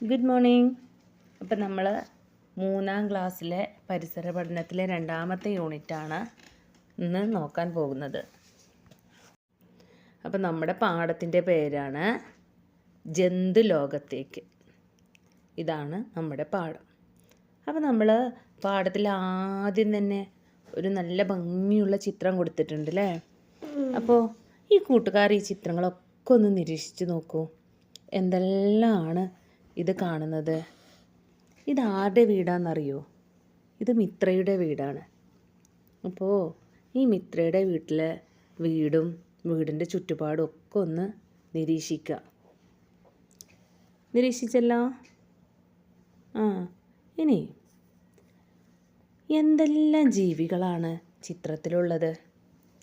Good morning അപ്പം നമ്മൾ മൂന്നാം ക്ലാസ്സിലെ പരിസര പഠനത്തിലെ രണ്ടാമത്തെ യൂണിറ്റാണ് ഇന്ന് നോക്കാൻ പോകുന്നത്. അപ്പം നമ്മുടെ പാഠത്തിന്റെ പേരാണ് ജന്തു ലോകത്തേക്ക്. ഇതാണ് നമ്മുടെ പാഠം. അപ്പം നമ്മൾ പാഠത്തിൽ ആദ്യം തന്നെ ഒരു നല്ല ഭംഗിയുള്ള ചിത്രം കൊടുത്തിട്ടുണ്ട് അല്ലേ? അപ്പോൾ ഈ കൂട്ടുകാർ ഈ ചിത്രങ്ങളൊക്കെ ഒന്ന് നിരീക്ഷിച്ച് നോക്കൂ. എന്തെല്ലാമാണ് ഇത് കാണുന്നത്? ഇത് ആരുടെ വീടാണെന്നറിയോ ഇത് മിത്രയുടെ വീടാണ്. അപ്പോൾ ഈ മിത്രയുടെ വീട്ടിലെ വീടും വീടിന്റെ ചുറ്റുപാടും ഒക്കെ ഒന്ന് നിരീക്ഷിക്കുക നിരീക്ഷിച്ചല്ലോ? ആ ഇനി എന്തെല്ലാം ജീവികളാണ് ചിത്രത്തിലുള്ളത്?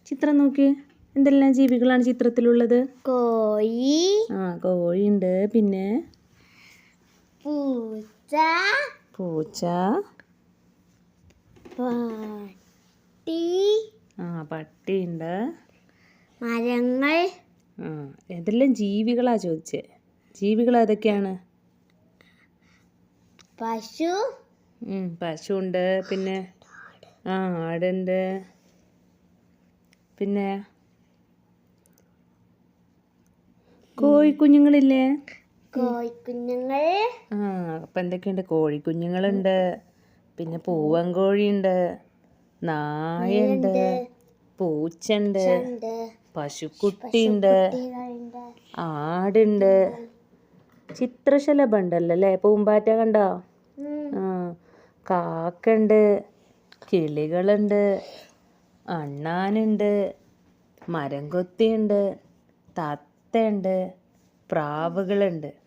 ചിത്രം നോക്കി. എന്തെല്ലാം ജീവികളാണ് ചിത്രത്തിലുള്ളത്? കോഴി. ആ കോഴിയുണ്ട്. പിന്നെ പൂച്ച പൂച്ച പട്ടി. ആ പട്ടിയുണ്ട്. മരങ്ങൾ. ആ ഏതെല്ലാം ജീവികളാ ചോദിച്ചേ? ജീവികൾ ഏതൊക്കെയാണ്? പശു. പശു ഉണ്ട് പിന്നെ ആ ആടുണ്ട്. പിന്നെ കോഴിക്കുഞ്ഞുങ്ങളില്ലേ? കോഴിക്കുഞ്ഞുങ്ങൾ ആ അപ്പം എന്തൊക്കെയുണ്ട്? കോഴിക്കുഞ്ഞുങ്ങളുണ്ട്. പിന്നെ പൂവൻ കോഴിയുണ്ട്. നായുണ്ട് പൂച്ചയുണ്ട് ഉണ്ട് പശുക്കുട്ടിയുണ്ട്. ആടുണ്ട്. ചിത്രശലഭം ഉണ്ടല്ലോ അല്ലേ? പൂമ്പാറ്റ കണ്ടോ. ആ കാക്കുണ്ട്. കിളികളുണ്ട്. അണ്ണാനുണ്ട്. മരം കൊത്തിയുണ്ട് തത്തയുണ്ട്. പ്രാവുകളുണ്ട്.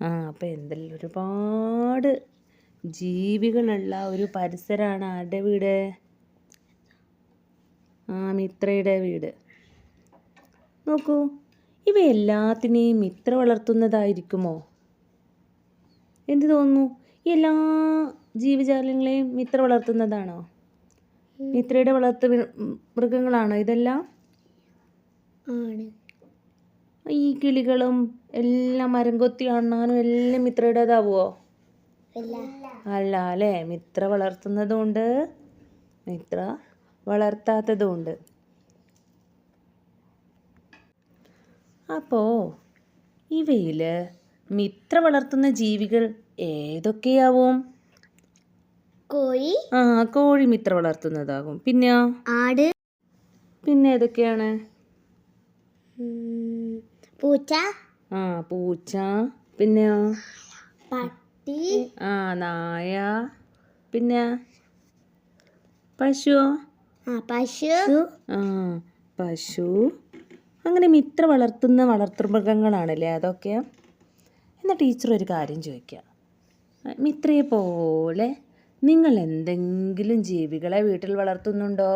ആ അപ്പം എന്തെല്ലാം ഒരുപാട് ജീവികളുള്ള ഒരു പരിസരമാണ് ആരുടെ വീട്? ആ മിത്രയുടെ വീട്. നോക്കൂ ഇവയെല്ലാത്തിനെയും മിത്ര വളർത്തുന്നതായിരിക്കുമോ? എന്ത് തോന്നുന്നു? എല്ലാ ജീവജാലങ്ങളെയും മിത്ര വളർത്തുന്നതാണോ? മിത്രയുടെ വളർത്തു മൃഗങ്ങളാണോ ഇതെല്ലാം? ആണ്. ഈ കിളികളും എല്ലാം മരം കൊത്തി അണ്ണാനും എല്ലാം മിത്രയുടേതാവുമോ ഇല്ല. അല്ല അല്ലേ? മിത്ര വളർത്തുന്നതുകൊണ്ട് മിത്ര വളർത്താത്തതുകൊണ്ട് അപ്പോ ഇവയിൽ മിത്ര വളർത്തുന്ന ജീവികൾ ഏതൊക്കെയാവും? കോഴി. ആ കോഴി മിത്ര വളർത്തുന്നതാകും. പിന്നെ? ആട്. പിന്നെ ഏതൊക്കെയാണ്? പൂച്ച. ആ പൂച്ച. പിന്നെ? പട്ടി. ആ നായ. പിന്നെ? പശുവോ ആ പശു. ആ പശു. അങ്ങനെ മിത്ര വളർത്തുന്ന വളർത്തുമൃഗങ്ങളാണല്ലേ അതൊക്കെ? എന്നാൽ ടീച്ചർ ഒരു കാര്യം ചോദിക്കുക മിത്രയെ പോലെ നിങ്ങൾ എന്തെങ്കിലും ജീവികളെ വീട്ടിൽ വളർത്തുന്നുണ്ടോ?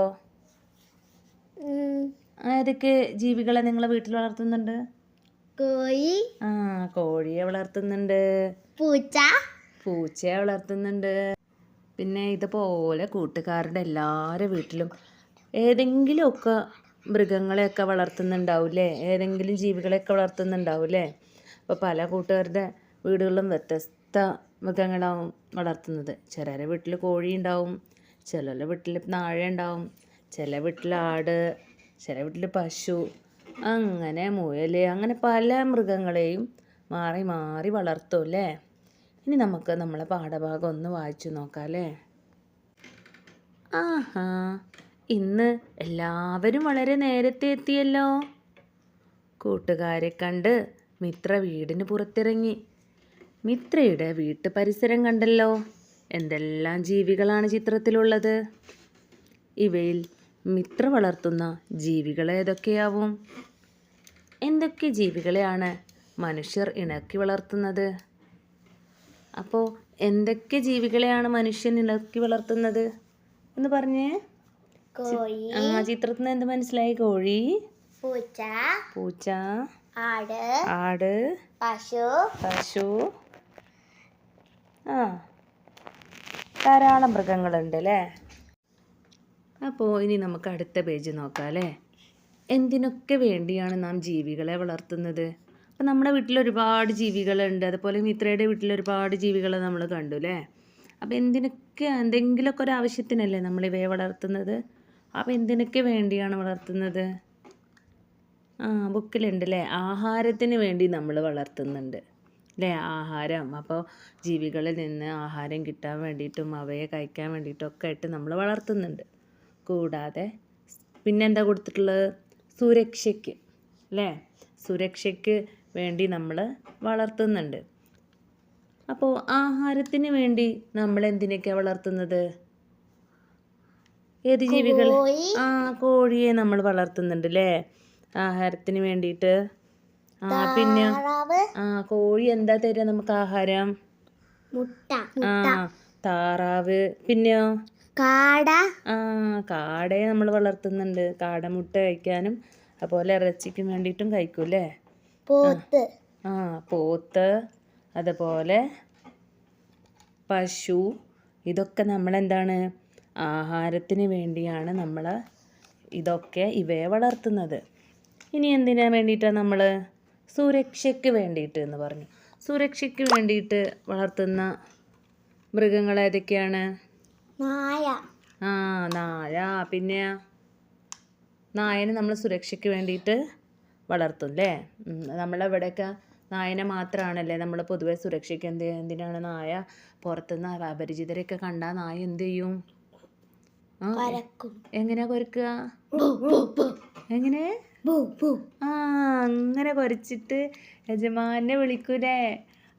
ഏതൊക്കെ ജീവികളെ നിങ്ങൾ വീട്ടിൽ വളർത്തുന്നുണ്ട്? കോഴി. ആ കോഴിയെ വളർത്തുന്നുണ്ട്. പൂച്ച. പൂച്ചയെ വളർത്തുന്നുണ്ട്. പിന്നെ ഇതുപോലെ കൂട്ടുകാരുടെ എല്ലാവരുടെ വീട്ടിലും ഏതെങ്കിലുമൊക്കെ മൃഗങ്ങളെയൊക്കെ വളർത്തുന്നുണ്ടാവില്ലേ? ഏതെങ്കിലും ജീവികളെയൊക്കെ വളർത്തുന്നുണ്ടാവില്ലേ? അപ്പോൾ പല കൂട്ടുകാരുടെ വീടുകളിലും വ്യത്യസ്ത മൃഗങ്ങളാവും വളർത്തുന്നത്. ചിലരുടെ വീട്ടിൽ കോഴി ഉണ്ടാവും ചിലരുടെ വീട്ടിൽ നാഴ ഉണ്ടാവും ചില വീട്ടിൽ ആട് ചില വീട്ടിൽ പശു അങ്ങനെ മുയൽ അങ്ങനെ പല മൃഗങ്ങളെയും മാറി മാറി വളർത്തും അല്ലേ? ഇനി നമുക്ക് നമ്മളെ പാഠഭാഗം ഒന്ന് വായിച്ചു നോക്കാം അല്ലേ? ആഹാ ഇന്ന് എല്ലാവരും വളരെ നേരത്തെ എത്തിയല്ലോ. കൂട്ടുകാരെ കണ്ട് മിത്ര വീടിന് പുറത്തിറങ്ങി. മിത്രയുടെ വീട്ടു പരിസരം കണ്ടല്ലോ. എന്തെല്ലാം ജീവികളാണ് ചിത്രത്തിലുള്ളത്? ഇവയിൽ മിത്ര വളർത്തുന്ന ജീവികൾ ഏതൊക്കെയാവും? എന്തൊക്കെ ജീവികളെയാണ് മനുഷ്യർ ഇണക്കി വളർത്തുന്നത്? അപ്പോൾ എന്തൊക്കെ ജീവികളെയാണ് മനുഷ്യൻ ഇണക്കി വളർത്തുന്നത്? എന്ന് പറഞ്ഞേ. കോഴി. ആ ചിത്രത്തിൽ നിന്ന് എന്ത് മനസ്സിലായി? കോഴി. പൂച്ച. പൂച്ച. ആട്. ആട്. പശു. പശു. ആ ധാരാളം മൃഗങ്ങളുണ്ട് അല്ലേ? അപ്പോൾ ഇനി നമുക്ക് അടുത്ത പേജ് നോക്കാം അല്ലേ? എന്തിനൊക്കെ വേണ്ടിയാണ് നാം ജീവികളെ വളർത്തുന്നത്? അപ്പം നമ്മുടെ വീട്ടിൽ ഒരുപാട് ജീവികളുണ്ട്. അതുപോലെ മിത്രയുടെ വീട്ടിൽ ഒരുപാട് ജീവികളെ നമ്മൾ കണ്ടു അല്ലേ? അപ്പോൾ എന്തിനൊക്കെ എന്തെങ്കിലുമൊക്കെ ഒരു ആവശ്യത്തിനല്ലേ നമ്മൾ ഇവയെ വളർത്തുന്നത്? അപ്പോൾ എന്തിനൊക്കെ വേണ്ടിയാണ് വളർത്തുന്നത്? ആ ബുക്കിലുണ്ട് അല്ലേ? ആഹാരത്തിന് വേണ്ടി നമ്മൾ വളർത്തുന്നുണ്ട് അല്ലേ? ആഹാരം. അപ്പോൾ ജീവികളിൽ നിന്ന് ആഹാരം കിട്ടാൻ വേണ്ടിയിട്ടും അവയെ കഴിക്കാൻ വേണ്ടിയിട്ടും ഒക്കെ ആയിട്ട് നമ്മൾ വളർത്തുന്നുണ്ട്. കൂടാതെ പിന്നെന്താ കൊടുത്തിട്ടുള്ളത്? സുരക്ഷയ്ക്ക് അല്ലേ? സുരക്ഷയ്ക്ക് വേണ്ടി നമ്മൾ വളർത്തുന്നുണ്ട്. അപ്പോൾ ആഹാരത്തിന് വേണ്ടി നമ്മൾ എന്തിനൊക്കെയാണ് വളർത്തുന്നത്? ഏത് ജീവികൾ? ആ കോഴിയെ നമ്മൾ വളർത്തുന്നുണ്ട് അല്ലേ? ആഹാരത്തിന് വേണ്ടിയിട്ട്. ആ പിന്നെ ആ കോഴി എന്താ തരിക നമുക്ക് ആഹാരം? ആ താറാവ്. പിന്നെയോ? കാട. ആ കാടയെ നമ്മൾ വളർത്തുന്നുണ്ട്. കാടമുട്ട കഴിക്കാനും അതുപോലെ ഇറച്ചിക്കും വേണ്ടിയിട്ടും കഴിക്കും അല്ലേ? പോത്ത്. ആ പോത്ത് അതുപോലെ പശു ഇതൊക്കെ നമ്മൾ എന്താണ് ആഹാരത്തിന് വേണ്ടിയാണ് നമ്മൾ ഇതൊക്കെ ഇവയെ വളർത്തുന്നത്. ഇനി എന്തിനാ വേണ്ടിയിട്ടാണ് നമ്മൾ സുരക്ഷയ്ക്ക് വേണ്ടിയിട്ട് എന്ന് പറഞ്ഞു. സുരക്ഷയ്ക്ക് വേണ്ടിയിട്ട് വളർത്തുന്ന മൃഗങ്ങൾ ഏതൊക്കെയാണ് നായ. ആ നായ. പിന്നെ നായനെ നമ്മൾ സുരക്ഷയ്ക്ക് വേണ്ടിയിട്ട് വളർത്തും അല്ലേ നമ്മളിവിടെയൊക്കെ നായനെ മാത്രമാണല്ലേ നമ്മൾ പൊതുവെ സുരക്ഷയ്ക്ക് എന്ത് എന്തിനാണ് നായ പുറത്തുനിന്ന് അപരിചിതരെയൊക്കെ കണ്ടാൽ നായ എന്ത് ചെയ്യും? എങ്ങനെയാ കൊരക്കുക. എങ്ങനെ. ആ അങ്ങനെ കുരച്ചിട്ട് യജമാനെ വിളിക്കൂലേ?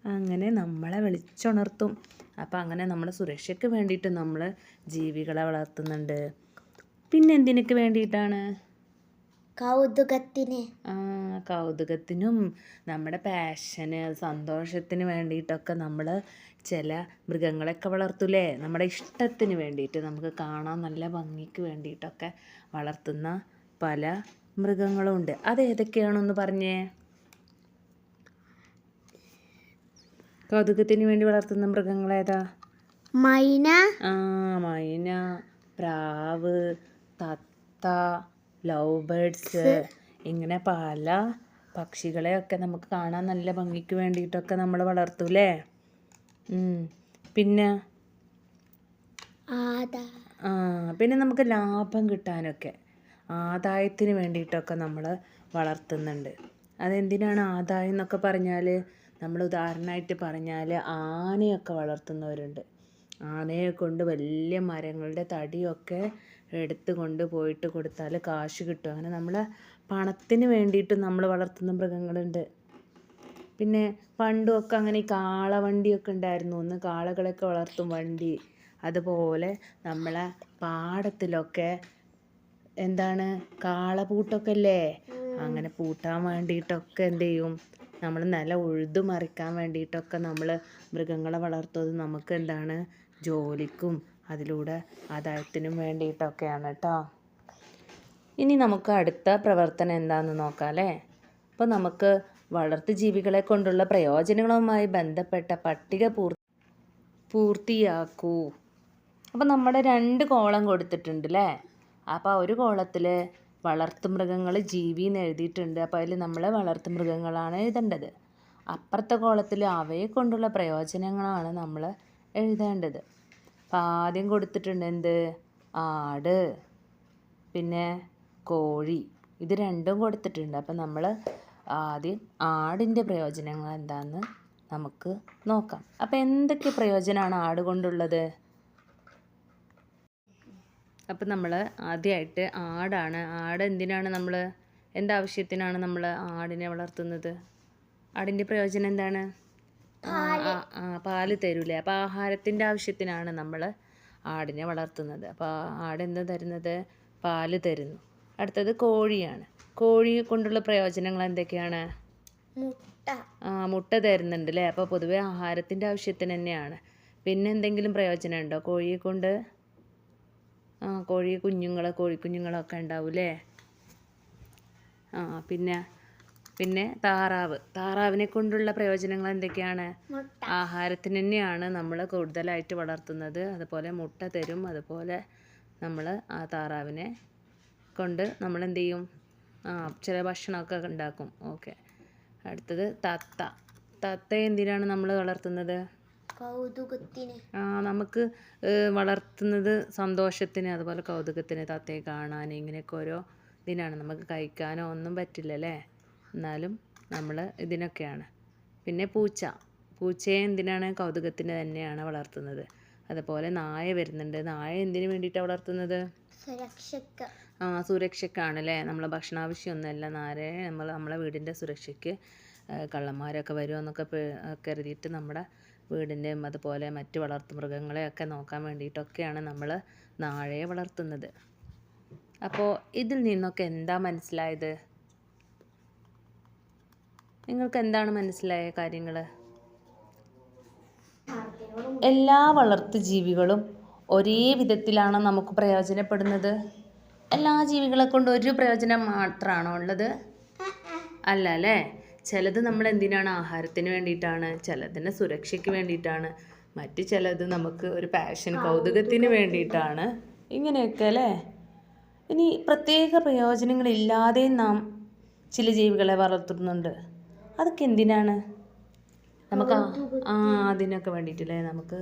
അങ്ങനെ നമ്മളെ വിളിച്ചുണർത്തും. അപ്പം അങ്ങനെ നമ്മുടെ സുരക്ഷയ്ക്ക് വേണ്ടിയിട്ട് നമ്മൾ ജീവികളെ വളർത്തുന്നുണ്ട്. പിന്നെ എന്തിനൊക്കെ വേണ്ടിയിട്ടാണ്? കൗതുകത്തിന്. ആ കൗതുകത്തിനും നമ്മുടെ പാഷന് സന്തോഷത്തിന് വേണ്ടിയിട്ടൊക്കെ നമ്മൾ ചില മൃഗങ്ങളെയൊക്കെ വളർത്തൂലേ? നമ്മുടെ ഇഷ്ടത്തിന് വേണ്ടിയിട്ട് നമുക്ക് കാണാൻ നല്ല ഭംഗിക്ക് വേണ്ടിയിട്ടൊക്കെ വളർത്തുന്ന പല മൃഗങ്ങളുണ്ട്. അത് ഏതൊക്കെയാണെന്ന് പറഞ്ഞേ? കൗതുകത്തിന് വേണ്ടി വളർത്തുന്ന മൃഗങ്ങൾ ഏതാ? മൈന. ആ മൈന പ്രാവ് തത്ത ലവ് ബേഡ്സ് ഇങ്ങനെ പല പക്ഷികളെയൊക്കെ നമുക്ക് കാണാൻ നല്ല ഭംഗിക്ക് വേണ്ടിയിട്ടൊക്കെ നമ്മൾ വളർത്തൂലേ അല്ലേ പിന്നെ? ആ പിന്നെ നമുക്ക് ലാഭം കിട്ടാനൊക്കെ ആദായത്തിന് വേണ്ടിയിട്ടൊക്കെ നമ്മൾ വളർത്തുന്നുണ്ട്. അതെന്തിനാണ് ആദായം എന്നൊക്കെ പറഞ്ഞാൽ നമ്മൾ ഉദാഹരണമായിട്ട് പറഞ്ഞാൽ ആനയൊക്കെ വളർത്തുന്നവരുണ്ട്. ആനയെ കൊണ്ട് വലിയ മരങ്ങളുടെ തടിയൊക്കെ എടുത്ത് കൊണ്ട് പോയിട്ട് കൊടുത്താൽ കാശ് കിട്ടും. അങ്ങനെ നമ്മൾ പണത്തിന് വേണ്ടിയിട്ട് നമ്മൾ വളർത്തുന്ന മൃഗങ്ങളുണ്ട്. പിന്നെ പണ്ടുമൊക്കെ അങ്ങനെ ഈ കാളവണ്ടിയൊക്കെ ഉണ്ടായിരുന്നു. ഒന്ന് കാളകളൊക്കെ വളർത്തും വണ്ടി. അതുപോലെ നമ്മളെ പാടത്തിലൊക്കെ എന്താണ്? കാളപൂട്ടൊക്കെ അല്ലേ? അങ്ങനെ പൂട്ടാൻ വേണ്ടിയിട്ടൊക്കെ എന്ത് ചെയ്യും? നമ്മൾ നില ഉഴുതു മറിക്കാൻ വേണ്ടിയിട്ടൊക്കെ നമ്മൾ മൃഗങ്ങളെ വളർത്തുന്നത് നമുക്ക് എന്താണ്? ജോലിക്കും അതിലൂടെ ആദായത്തിനും വേണ്ടിയിട്ടൊക്കെയാണ് കേട്ടോ ഇനി നമുക്ക് അടുത്ത പ്രവർത്തനം എന്താണെന്ന് നോക്കാം അല്ലേ? അപ്പോൾ നമുക്ക് വളർത്തു ജീവികളെ കൊണ്ടുള്ള പ്രയോജനങ്ങളുമായി ബന്ധപ്പെട്ട പട്ടിക പൂർ പൂർത്തിയാക്കൂ. അപ്പോൾ നമ്മുടെ രണ്ട് കോളം കൊടുത്തിട്ടുണ്ട് അല്ലേ അപ്പോൾ ഒരു കോളത്തിൽ വളർത്തുമൃഗങ്ങൾ ജീവി എന്ന് എഴുതിയിട്ടുണ്ട്. അപ്പോൾ അതിൽ നമ്മൾ വളർത്തുമൃഗങ്ങളാണ് എഴുതേണ്ടത്. അപ്പുറത്തെ കോളത്തിൽ അവയെ കൊണ്ടുള്ള പ്രയോജനങ്ങളാണ് നമ്മൾ എഴുതേണ്ടത്. അപ്പോൾ ആദ്യം കൊടുത്തിട്ടുണ്ട് എന്ത്? ആട് പിന്നെ കോഴി. ഇത് രണ്ടും കൊടുത്തിട്ടുണ്ട്. അപ്പം നമ്മൾ ആദ്യം ആടിന്റെ പ്രയോജനങ്ങൾ എന്താണെന്ന് നമുക്ക് നോക്കാം. അപ്പോൾ എന്തൊക്കെ പ്രയോജനമാണ് ആട് കൊണ്ടുള്ളത്? അപ്പം നമ്മൾ ആദ്യമായിട്ട് ആടാണ്. ആട് എന്തിനാണ് നമ്മൾ എന്താവശ്യത്തിനാണ് നമ്മൾ ആടിനെ വളർത്തുന്നത്? ആടിന്റെ പ്രയോജനം എന്താണ്? പാൽ. തരൂലേ. അപ്പോൾ ആഹാരത്തിന്റെ ആവശ്യത്തിനാണ് നമ്മൾ ആടിനെ വളർത്തുന്നത്. അപ്പോൾ ആട് എന്താ തരുന്നത്? പാൽ തരുന്നു. അടുത്തത് കോഴിയാണ്. കോഴി കൊണ്ടുള്ള പ്രയോജനങ്ങൾ എന്തൊക്കെയാണ്? മുട്ട. ആ മുട്ട തരുന്നുണ്ട് അല്ലേ? അപ്പോൾ പൊതുവേ ആഹാരത്തിന്റെ ആവശ്യത്തിന് തന്നെയാണ്. പിന്നെ എന്തെങ്കിലും പ്രയോജനം ഉണ്ടോ? കോഴിയെ കൊണ്ട് ആ കോഴി കുഞ്ഞുങ്ങൾ കോഴിക്കുഞ്ഞുങ്ങളൊക്കെ ഉണ്ടാവൂലേ ആ പിന്നെ പിന്നെ താറാവ്. താറാവിനെ കൊണ്ടുള്ള പ്രയോജനങ്ങൾ എന്തൊക്കെയാണ്? ആഹാരത്തിന് തന്നെയാണ് നമ്മൾ കൂടുതലായിട്ട് വളർത്തുന്നത്. അതുപോലെ മുട്ട തരും. അതുപോലെ നമ്മൾ ആ താറാവിനെ കൊണ്ട് നമ്മൾ എന്ത് ചെയ്യും? ആ ചില ഭക്ഷണമൊക്കെ ഉണ്ടാക്കും. ഓക്കെ. അടുത്തത് തത്ത. തത്ത എന്തിനാണ് നമ്മൾ വളർത്തുന്നത്? കൗതുകത്തിന്. ആ, നമുക്ക് വളർത്തുന്നത് സന്തോഷത്തിന് അതുപോലെ കൗതുകത്തിന് തത്തയെ കാണാൻ ഇങ്ങനെയൊക്കെ ഓരോ ഇതിനാണ്. നമുക്ക് കഴിക്കാനോ ഒന്നും പറ്റില്ല അല്ലേ എന്നാലും നമ്മൾ ഇതിനൊക്കെയാണ്. പിന്നെ പൂച്ച. പൂച്ചയെ എന്തിനാണ് കൗതുകത്തിന് തന്നെയാണ് വളർത്തുന്നത്? അതുപോലെ നായ വരുന്നുണ്ട്. നായ എന്തിനു വേണ്ടിയിട്ടാണ് വളർത്തുന്നത്? സുരക്ഷക്ക് ആ സുരക്ഷക്കാണ് അല്ലേ നമ്മളെ ഭക്ഷണാവശ്യമൊന്നുമല്ല. നാരെ നമ്മൾ നമ്മളെ വീടിന്റെ സുരക്ഷയ്ക്ക് കള്ളന്മാരൊക്കെ വരുമെന്നൊക്കെ എന്നൊക്കെ കരുതിയിട്ട് നമ്മുടെ വീടിന്റെയും അതുപോലെ മറ്റ് വളർത്തു മൃഗങ്ങളെയൊക്കെ നോക്കാൻ വേണ്ടിയിട്ടൊക്കെയാണ് നമ്മൾ നാഴയെ വളർത്തുന്നത്. അപ്പോൾ ഇതിൽ നിന്നൊക്കെ എന്താ മനസ്സിലായത്? നിങ്ങൾക്ക് എന്താണ് മനസ്സിലായ കാര്യങ്ങൾ? എല്ലാ വളർത്തു ജീവികളും ഒരേ വിധത്തിലാണ് നമുക്ക് പ്രയോജനപ്പെടുന്നത്. എല്ലാ ജീവികളെ കൊണ്ട് ഒരു പ്രയോജനം മാത്രമാണോ ഉള്ളത്? അല്ല അല്ലേ? ചിലത് നമ്മൾ എന്തിനാണ് ആഹാരത്തിന് വേണ്ടിയിട്ടാണ് ചിലതിന് സുരക്ഷയ്ക്ക് വേണ്ടിയിട്ടാണ് മറ്റ് ചിലത് നമുക്ക് ഒരു പാഷൻ കൗതുകത്തിന് വേണ്ടിയിട്ടാണ്. ഇങ്ങനെയൊക്കെ അല്ലേ? ഇനി പ്രത്യേക പ്രയോജനങ്ങളില്ലാതെ നാം ചില ജീവികളെ വളർത്തുന്നുണ്ട്. അതൊക്കെ എന്തിനാണ്? നമുക്ക് ആ- അതിനൊക്കെ വേണ്ടിയിട്ടില്ലേ നമുക്ക്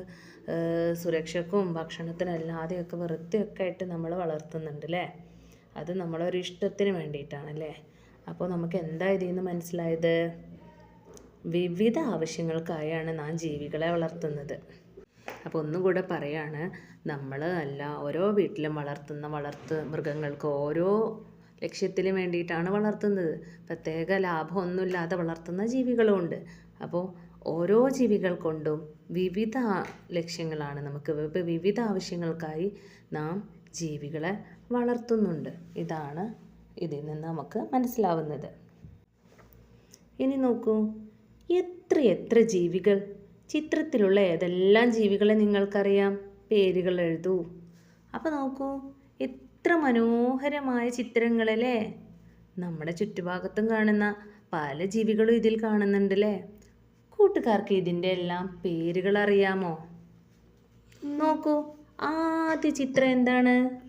സുരക്ഷക്കും ഭക്ഷണത്തിനും അല്ലാതെയൊക്കെ വൃത്തിയൊക്കെ ആയിട്ട് നമ്മൾ വളർത്തുന്നുണ്ട് അല്ലേ? അത് നമ്മളൊരു ഇഷ്ടത്തിന് വേണ്ടിയിട്ടാണല്ലേ അപ്പോൾ നമുക്ക് എന്താ ഇതിൽ നിന്ന് മനസ്സിലായത്? വിവിധ ആവശ്യങ്ങൾക്കായാണ് നാം ജീവികളെ വളർത്തുന്നത്. അപ്പോൾ ഒന്നും കൂടെ പറയാണ് നമ്മൾ അല്ല ഓരോ വീട്ടിലും വളർത്തുന്ന വളർത്ത് മൃഗങ്ങൾക്ക് ഓരോ ലക്ഷ്യത്തിന് വേണ്ടിയിട്ടാണ് വളർത്തുന്നത്. പ്രത്യേക ലാഭമൊന്നുമില്ലാതെ വളർത്തുന്ന ജീവികളുമുണ്ട്. അപ്പോൾ ഓരോ ജീവികൾ കൊണ്ടും വിവിധ ലക്ഷ്യങ്ങളാണ് നമുക്ക് വിവിധ ആവശ്യങ്ങൾക്കായി നാം ജീവികളെ വളർത്തുന്നുണ്ട്. ഇതാണ് ഇതിൽ നിന്ന് നമുക്ക് മനസ്സിലാവുന്നത്. ഇനി നോക്കൂ. എത്ര എത്ര ജീവികൾ ചിത്രത്തിലുള്ള ഏതെല്ലാം ജീവികളെ നിങ്ങൾക്കറിയാം? പേരുകൾ എഴുതൂ. അപ്പോൾ നോക്കൂ. എത്ര മനോഹരമായ ചിത്രങ്ങളല്ലേ? നമ്മുടെ ചുറ്റുഭാഗത്തും കാണുന്ന പല ജീവികളും ഇതിൽ കാണുന്നുണ്ടല്ലേ? കൂട്ടുകാർക്ക് ഇതിന്റെ എല്ലാം പേരുകൾ അറിയാമോ? നോക്കൂ. ആദ്യ ചിത്രം എന്താണ്?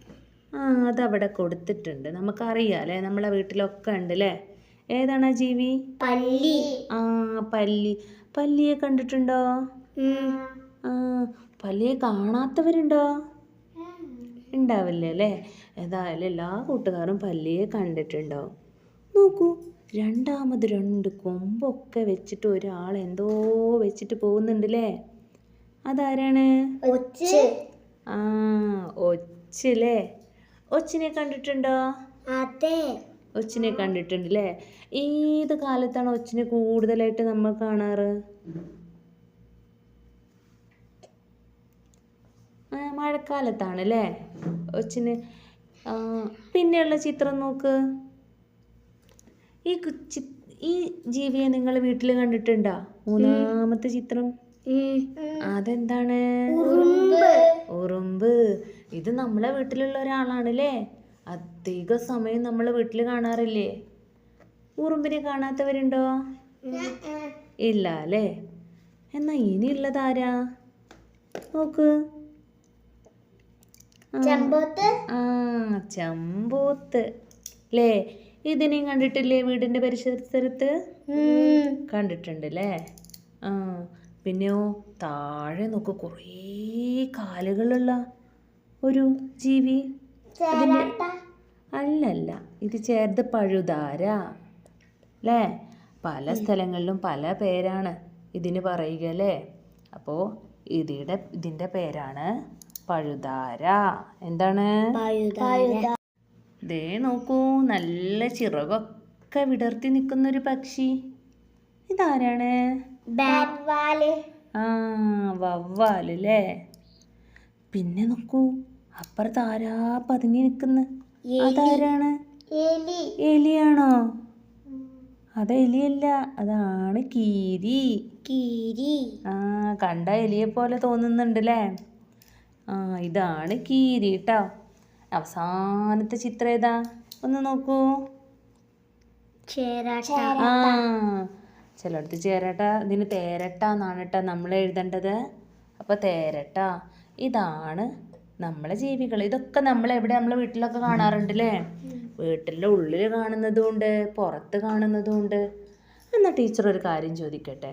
ആ അതവിടെ കൊടുത്തിട്ടുണ്ട്. നമുക്കറിയാം അല്ലേ? നമ്മളെ വീട്ടിലൊക്കെ ഉണ്ട് അല്ലേ ഏതാണ് ആ ജീവി? പല്ലി. ആ പല്ലി. പല്ലിയെ കണ്ടിട്ടുണ്ടോ? ആ പല്ലിയെ കാണാത്തവരുണ്ടോ? ഉണ്ടാവില്ല അല്ലേ? ഏതായാലും എല്ലാ കൂട്ടുകാരും പല്ലിയെ കണ്ടിട്ടുണ്ടോ? നോക്കൂ രണ്ടാമത് രണ്ട് കൊമ്പൊക്കെ വെച്ചിട്ട് ഒരാൾ എന്തോ വെച്ചിട്ട് പോകുന്നുണ്ട് അല്ലേ? അതാരാണ്? ആ ഒച്ചല്ലേ ഒച്ചിനെ കണ്ടിട്ടുണ്ടോ? അതെ. ഒച്ചിനെ കണ്ടിട്ടുണ്ടല്ലേ ഏത് കാലത്താണ് ഒച്ചിനെ കൂടുതലായിട്ട് നമ്മൾ കാണാറ്? മഴക്കാലത്താണ് അല്ലേ ഒച്ചിന് പിന്നെയുള്ള ചിത്രം നോക്ക്. ഈ ചി- ഈ ജീവിയെ നിങ്ങൾ വീട്ടിൽ കണ്ടിട്ടുണ്ടോ? മൂന്നാമത്തെ ചിത്രം. അതെന്താണ്? ഉറുമ്പ്. ഉറുമ്പ്. ഇത് നമ്മളെ വീട്ടിലുള്ള ഒരാളാണല്ലേ? അധിക സമയം നമ്മളെ വീട്ടിൽ കാണാറില്ലേ? ഉറുമ്പിനെ കാണാത്തവരുണ്ടോ? ഇല്ല അല്ലേ? എന്നാ ഇനിയുള്ളത് ആരാ? നോക്ക്. ആ, ചെമ്പോത്ത്. അല്ലേ ഇതിനെയും കണ്ടിട്ടില്ലേ വീടിന്റെ പരിസരത്ത്? കണ്ടിട്ടുണ്ടല്ലേ? കണ്ടിട്ടുണ്ട് അല്ലേ ആ. പിന്നെയോ താഴെ നോക്ക് കുറേ കാലുകളുള്ള ഒരു ജീവി? അല്ലല്ല ഇത് ചേർത്ത് പഴുതാര. അല്ലേ പല സ്ഥലങ്ങളിലും പല പേരാണ് ഇതിന് പറയുക അല്ലേ അപ്പോൾ ഇതിയുടെ ഇതിന്റെ പേരാണ് പഴുതാര. എന്താണ്? ദേ നോക്കൂ നല്ല ചിറകൊക്കെ വിടർത്തി നിൽക്കുന്ന ഒരു പക്ഷി. ഇതാരാണ്? ആ വവ്വാൽ അല്ലേ പിന്നെ നോക്കൂ അപ്പുറത്ത് ആരാ പതുങ്ങി നിൽക്കുന്ന? അതാരാണ്? എലി. എലിയാണോ? അത് എലിയല്ല അതാണ് കീരി. കീരി. ആ കണ്ട എലിയെ പോലെ തോന്നുന്നുണ്ട് അല്ലേ ആ ഇതാണ് കീരി കേട്ടോ അവസാനത്തെ ചിത്രം ഏതാ? ഒന്ന് നോക്കൂ. ചേരാട്ട. ആ ചിലടത്ത് ചേരട്ട. ഇതിന് തേരട്ട എന്നാണ് കേട്ടോ നമ്മൾ എഴുതേണ്ടത്. അപ്പോൾ തേരട്ട. ഇതാണ് നമ്മളെ ജീവികൾ. ഇതൊക്കെ നമ്മൾ എവിടെ നമ്മളെ വീട്ടിലൊക്കെ കാണാറുണ്ട് അല്ലേ വീട്ടിന്റെ ഉള്ളിൽ കാണുന്നതും ഉണ്ട് പുറത്ത് കാണുന്നതും ഉണ്ട് എന്നാൽ ടീച്ചർ ഒരു കാര്യം ചോദിക്കട്ടെ?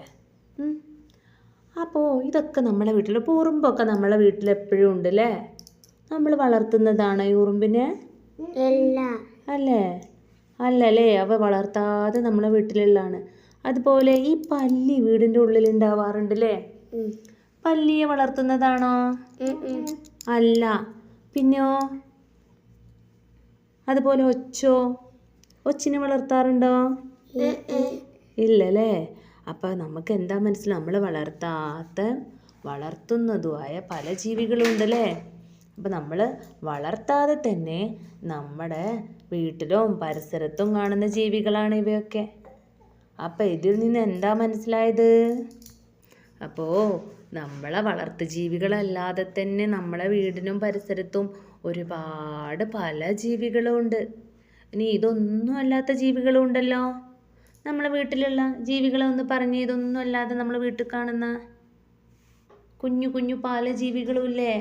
അപ്പോ അപ്പോൾ ഇതൊക്കെ നമ്മളെ വീട്ടിൽ ഇപ്പോൾ ഉറുമ്പൊക്കെ നമ്മളെ വീട്ടിൽ എപ്പോഴും ഉണ്ട് അല്ലേ നമ്മൾ വളർത്തുന്നതാണ് ഈ ഉറുമ്പിനെ? അല്ലേ? അല്ലല്ലേ? അവ വളർത്താതെ നമ്മളെ വീട്ടിലുള്ളതാണ്. അതുപോലെ ഈ പല്ലി വീടിന്റെ ഉള്ളിൽ ഉണ്ടാവാറുണ്ട് അല്ലേ പല്ലിയെ വളർത്തുന്നതാണോ. അല്ല. പിന്നെയോ? അതുപോലെ ഒച്ചോ? ഒച്ചിനെ വളർത്താറുണ്ടോ. ഇല്ലല്ലേ? അപ്പോൾ നമുക്ക് എന്താ മനസ്സിലാവും നമ്മൾ വളർത്താത്ത വളർത്തുന്നതുമായ പല ജീവികളും ഉണ്ടല്ലേ അപ്പോൾ നമ്മൾ വളർത്താതെ തന്നെ നമ്മുടെ വീട്ടിലും പരിസരത്തും കാണുന്ന ജീവികളാണ് ഇവയൊക്കെ. അപ്പോൾ ഇതിൽ നിന്ന് എന്താ മനസ്സിലായത്? അപ്പോൾ നമ്മളെ വളർത്തു ജീവികളല്ലാതെ തന്നെ നമ്മളെ വീടിനും പരിസരത്തും ഒരുപാട് പല ജീവികളും ഉണ്ട് ഇനി ഇതൊന്നും അല്ലാത്ത ജീവികളും ഉണ്ടല്ലോ നമ്മളെ വീട്ടിലുള്ള ജീവികളെ ഒന്ന് പറഞ്ഞ് ഇതൊന്നും അല്ലാതെ നമ്മൾ വീട്ടിൽ കാണുന്ന കുഞ്ഞു കുഞ്ഞു പല ജീവികളും ഇല്ലേ?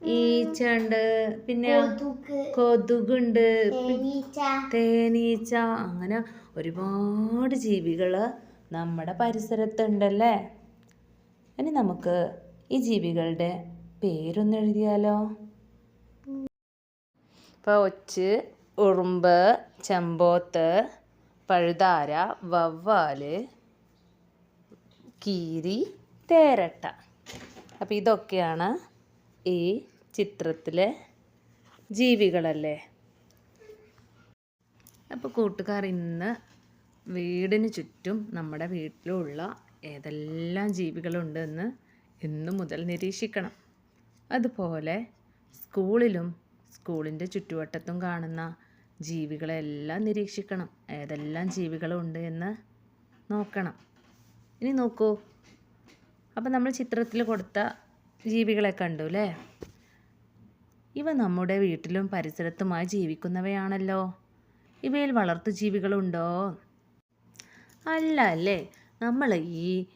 ഈച്ചണ്ട് പിന്നെ കൊതുക്, കൊതുകുണ്ട് തേനീച്ച, തേനീച്ച. അങ്ങനെ ഒരുപാട് ജീവികൾ നമ്മുടെ പരിസരത്തുണ്ടല്ലേ? ഇനി നമുക്ക് ഈ ജീവികളുടെ പേരൊന്ന് എഴുതിയാലോ? ഇപ്പോൾ ഒച്ച് ഉറുമ്പ് ചെമ്പോത്ത് പഴുതാര വവ്വാൽ കീരി തേരട്ട. അപ്പോൾ ഇതൊക്കെയാണ് ഈ ചിത്രത്തിലെ ജീവികളല്ലേ? അപ്പോൾ കൂട്ടുകാർ ഇന്ന് വീടിന് ചുറ്റും നമ്മുടെ വീട്ടിലുള്ള ഏതെല്ലാം ജീവികളുണ്ടെന്ന് ഇന്നു മുതൽ നിരീക്ഷിക്കണം. അതുപോലെ സ്കൂളിലും സ്കൂളിന്റെ ചുറ്റുവട്ടത്തും കാണുന്ന ജീവികളെല്ലാം നിരീക്ഷിക്കണം. ഏതെല്ലാം ജീവികളുണ്ട് എന്ന് നോക്കണം. ഇനി നോക്കൂ. അപ്പം നമ്മൾ ചിത്രത്തിൽ കൊടുത്ത ജീവികളെ കണ്ടു അല്ലേ ഇവ നമ്മുടെ വീട്ടിലും പരിസരത്തുമായി ജീവിക്കുന്നവയാണല്ലോ. ഇവയിൽ വളർത്തു ജീവികളുണ്ടോ? അല്ല അല്ലേ നമ്മൾ ഈ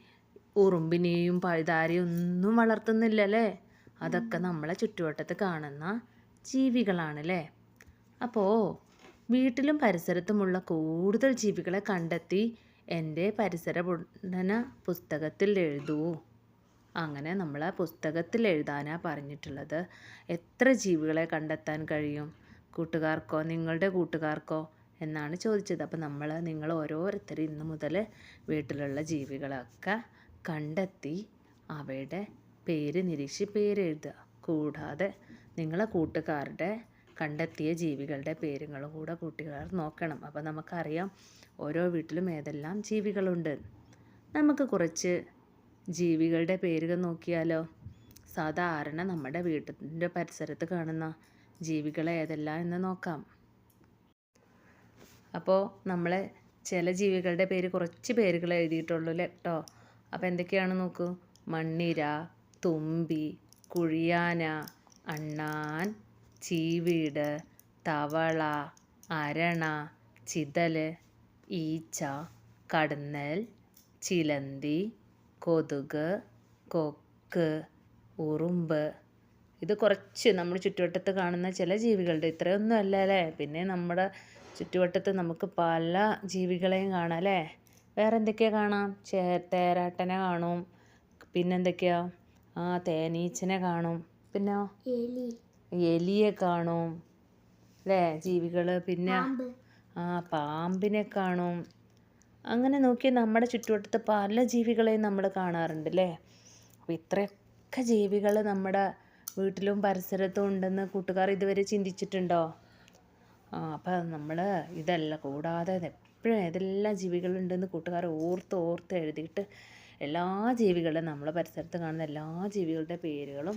ഉറുമ്പിനെയും പഴുതാരെയും ഒന്നും വളർത്തുന്നില്ലല്ലേ? അതൊക്കെ നമ്മളെ ചുറ്റുവട്ടത്ത് കാണുന്ന ജീവികളാണല്ലേ? അപ്പോൾ വീട്ടിലും പരിസരത്തുമുള്ള കൂടുതൽ ജീവികളെ കണ്ടെത്തി എന്റെ പരിസര പഠന പുസ്തകത്തിൽ എഴുതൂ. അങ്ങനെ നമ്മൾ പുസ്തകത്തിൽ എഴുതാനാണ് പറഞ്ഞിട്ടുള്ളത്. എത്ര ജീവികളെ കണ്ടെത്താൻ കഴിയും? കൂട്ടുകാർക്കോ? നിങ്ങളുടെ കൂട്ടുകാർക്കോ? എന്നാണ് ചോദിച്ചത്. അപ്പോൾ നമ്മൾ നിങ്ങൾ ഓരോരുത്തരും ഇന്ന് മുതൽ വീട്ടിലുള്ള ജീവികളൊക്കെ കണ്ടെത്തി അവയുടെ പേര് നിരീക്ഷി പേരെഴുതുക. കൂടാതെ നിങ്ങളെ കൂട്ടുകാരുടെ കണ്ടെത്തിയ ജീവികളുടെ പേരുകളും കൂടെ കൂട്ടുകാർ നോക്കണം. അപ്പോൾ നമുക്കറിയാം ഓരോ വീട്ടിലും ഏതെല്ലാം ജീവികളുണ്ട്. നമുക്ക് കുറച്ച് ജീവികളുടെ പേരുകൾ നോക്കിയാലോ? സാധാരണ നമ്മുടെ വീട്ടിന്റെ പരിസരത്ത് കാണുന്ന ജീവികളെ ഏതെല്ലാം എന്ന് നോക്കാം. അപ്പോൾ നമ്മൾ ചില ജീവികളുടെ പേര് കുറച്ച് പേരുകൾ എഴുതിയിട്ടുള്ളൂ അല്ലേ? കേട്ടോ അപ്പോൾ എന്തൊക്കെയാണ് നോക്കൂ? മണ്ണിര തുമ്പി കുഴിയാന അണ്ണാൻ ചീവീട് തവള അരണ ചിതൽ ഈച്ച കടന്നൽ ചിലന്തി കൊതുക് കൊക്ക് ഉറുമ്പ്. ഇത് കുറച്ച് നമ്മുടെ ചുറ്റുവട്ടത്ത് കാണുന്ന ചില ജീവികളുടെ ഇത്രയൊന്നും അല്ല അല്ലേ? പിന്നെ നമ്മുടെ ചുറ്റുവട്ടത്ത് നമുക്ക് പല ജീവികളെയും കാണാം അല്ലേ? വേറെ എന്തൊക്കെയാണ് കാണാം? ചേ തേരാട്ടനെ കാണും പിന്നെന്തൊക്കെയാ? ആ തേനീച്ചനെ കാണും പിന്നെ? എലി. എലിയെ കാണും അല്ലേ? ജീവികൾ പിന്നെ ആ പാമ്പിനെ കാണും. അങ്ങനെ നോക്കി നമ്മുടെ ചുറ്റുവട്ടത്ത് പല ജീവികളെയും നമ്മൾ കാണാറുണ്ട് അല്ലേ? അപ്പോൾ ഇത്രയൊക്കെ ജീവികൾ നമ്മുടെ വീട്ടിലും പരിസരത്തും ഉണ്ടെന്ന് കൂട്ടുകാർ ഇതുവരെ ചിന്തിച്ചിട്ടുണ്ടോ? അപ്പം നമ്മൾ ഇതല്ല കൂടാതെ എപ്പോഴും ഏതെല്ലാം ജീവികളുണ്ടെന്ന് കൂട്ടുകാർ ഓർത്ത് ഓർത്ത് എഴുതിയിട്ട് എല്ലാ ജീവികളും നമ്മളെ പരിസരത്ത് കാണുന്ന എല്ലാ ജീവികളുടെ പേരുകളും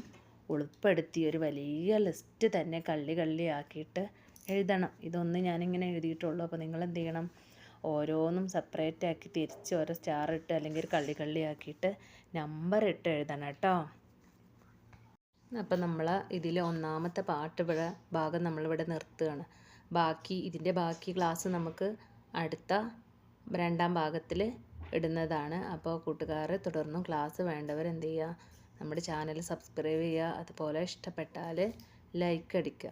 ഉൾപ്പെടുത്തി ഒരു വലിയ ലിസ്റ്റ് തന്നെ കള്ളി കള്ളിയാക്കിയിട്ട് എഴുതണം. ഇതൊന്നും ഞാനിങ്ങനെ എഴുതിയിട്ടുള്ളൂ. അപ്പോൾ നിങ്ങൾ എന്ത് ചെയ്യണം ഓരോന്നും സെപ്പറേറ്റ് ആക്കി തിരിച്ച് ഓരോ സ്റ്റാർ ഇട്ട് അല്ലെങ്കിൽ ഒരു കള്ളി കള്ളിയാക്കിയിട്ട് നമ്പർ ഇട്ട് എഴുതണം കേട്ടോ. അപ്പം നമ്മൾ ഇതിലെ ഒന്നാമത്തെ പാട്ട് ഇവിടെ ഭാഗം നമ്മളിവിടെ നിർത്തുകയാണ്. ബാക്കി ഇതിന്റെ ബാക്കി ക്ലാസ് നമുക്ക് അടുത്ത രണ്ടാം ഭാഗത്തിൽ ഇടുന്നതാണ്. അപ്പോൾ കൂട്ടുകാർ തുടർന്നും ക്ലാസ് വേണ്ടവർ എന്ത് ചെയ്യുക നമ്മുടെ ചാനൽ സബ്സ്ക്രൈബ് ചെയ്യുക അതുപോലെ ഇഷ്ടപ്പെട്ടാൽ ലൈക്ക് അടിക്കുക.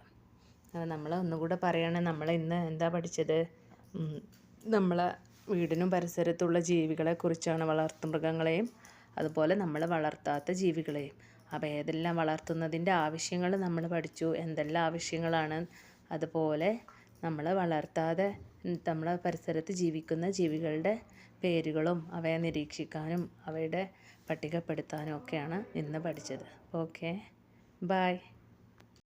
അപ്പോൾ നമ്മൾ ഒന്നുകൂടെ പറയുകയാണെങ്കിൽ നമ്മൾ ഇന്ന് എന്താ പഠിച്ചത്? നമ്മളെ വീടിനും പരിസരത്തുള്ള ജീവികളെക്കുറിച്ചാണ് വളർത്തുമൃഗങ്ങളെയും അതുപോലെ നമ്മൾ വളർത്താത്ത ജീവികളെയും. അപ്പോൾ ഏതെല്ലാം വളർത്തുന്നതിന്റെ ആവശ്യങ്ങൾ നമ്മൾ പഠിച്ചു എന്തെല്ലാം ആവശ്യങ്ങളാണ് അതുപോലെ നമ്മൾ വളർത്താതെ നമ്മളെ പരിസരത്ത് ജീവിക്കുന്ന ജീവികളുടെ പേരുകളും അവയെ നിരീക്ഷിക്കാനും അവയുടെ പട്ടികപ്പെടുത്താനും ഒക്കെയാണ് ഇന്ന് പഠിച്ചത്. ഓക്കെ. ബായ്